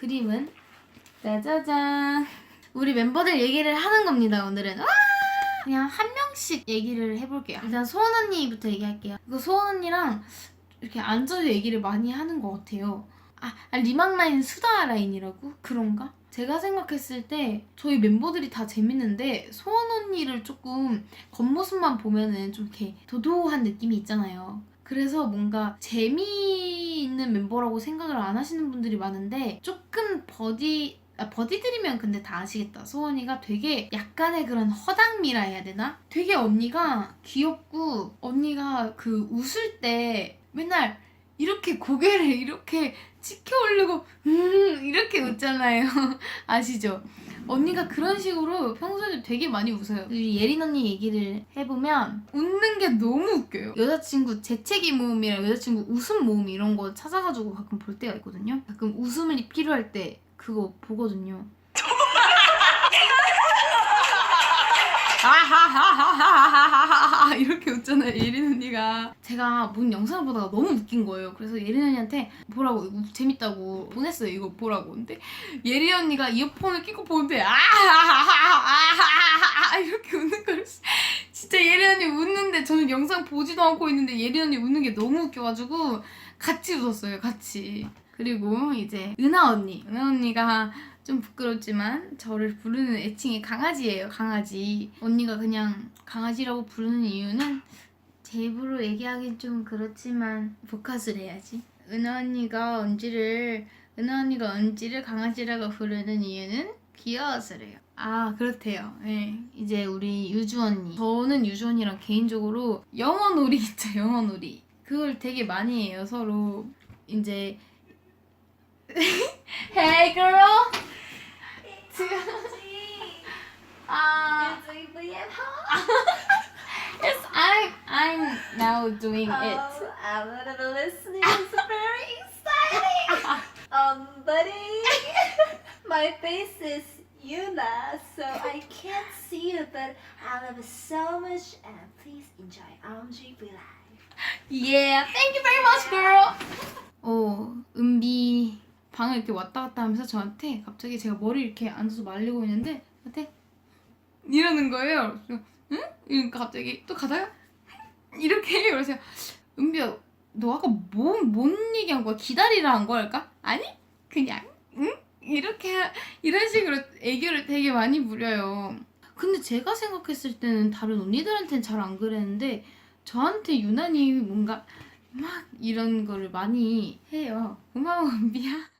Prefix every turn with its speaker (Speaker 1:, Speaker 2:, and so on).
Speaker 1: 그림은 짜자잔. 우리 멤버들 얘기를 하는 겁니다, 오늘은. 와! 그냥 한 명씩 얘기를 해볼게요. 일단 소원 언니부터 얘기할게요. 이거 소원 언니랑 이렇게 앉아서 얘기를 많이 하는 것 같아요. 아, 아, 리막 라인 수다 라인이라고? 그런가? 제가 생각했을 때 저희 멤버들이 다 재밌는데 소원 언니를 조금 겉모습만 보면은 좀 이렇게 도도한 느낌이 있잖아요. 그래서 뭔가 재미 있는 멤버라고 생각을 안 하시는 분들이 많은데 조금 버디 아, 버디들이면 근데 다 아시겠다. 소원이가 되게 약간의 그런 허당미라 해야 되나? 되게 언니가 귀엽고 언니가 그 웃을 때 맨날 이렇게 고개를 이렇게 치켜 올리고 음 이렇게 웃잖아요. 아시죠? 언니가 그런 식으로 평소에도 되게 많이 웃어요. 우리 예린 언니 얘기를 해보면 웃는 게 너무 웃겨요. 여자친구 재채기 모음이랑 여자친구 웃음 모음 이런 거 찾아가지고 가끔 볼 때가 있거든요. 가끔 웃음이 필요할 때 그거 보거든요. 아하하하하하하하 웃잖아요 예린 언니가. 제가 본 영상을 보다가 너무 웃긴 거예요. 그래서 예린 언니한테 보라고 이거 재밌다고 보냈어요 이거 보라고. 근데 예린 언니가 이어폰을 끼고 보는데 아하하하하하하 이렇게 웃는 걸 진짜 예린 언니 웃는데 저는 영상 보지도 않고 있는데 예린 언니 웃는 게 너무 웃겨가지고 같이 웃었어요 같이. 그리고 이제 은하 언니. 은하 언니가 좀 부끄럽지만 저를 부르는 애칭이 강아지예요 강아지. 언니가 그냥 강아지라고 부르는 이유는 제 입으로 얘기하긴 좀 그렇지만 복화술 해야지. 은하 언니가 언지를 은하 언니가 언지를 강아지라고 부르는 이유는 귀여워서 그래요. 아 그렇대요. 네. 이제 우리 유주 언니. 저는 유주 언니랑 개인적으로 영어 놀이 있죠 영어 놀이. 그걸 되게 많이 해요 서로. 이제 Hey girl 아 Yes, I'm I'm now doing it.
Speaker 2: Oh, I'm gonna listening. It's very exciting. um, buddy, my face is Yuna, so I can't see you, but I love you so much, and please enjoy Amji Be Live.
Speaker 1: Yeah, thank you very much, girl. 어, 은비 방을 이렇게 왔다 갔다 하면서 저한테 갑자기 제가 머리 이렇게 앉아서 말리고 있는데 저한테 이러는 거예요. 응? 그러니까 갑자기 또 가다가 이렇게. 그래서 은비야, 너 아까 뭔, 뭔 얘기한 거야? 기다리라 한 거랄까? 아니, 그냥 응? 이렇게 하- 이런 식으로 애교를 되게 많이 부려요. 근데 제가 생각했을 때는 다른 언니들한테는 잘 안 그랬는데 저한테 유난히 뭔가 막 이런 거를 많이 해요. 고마워, 은비야.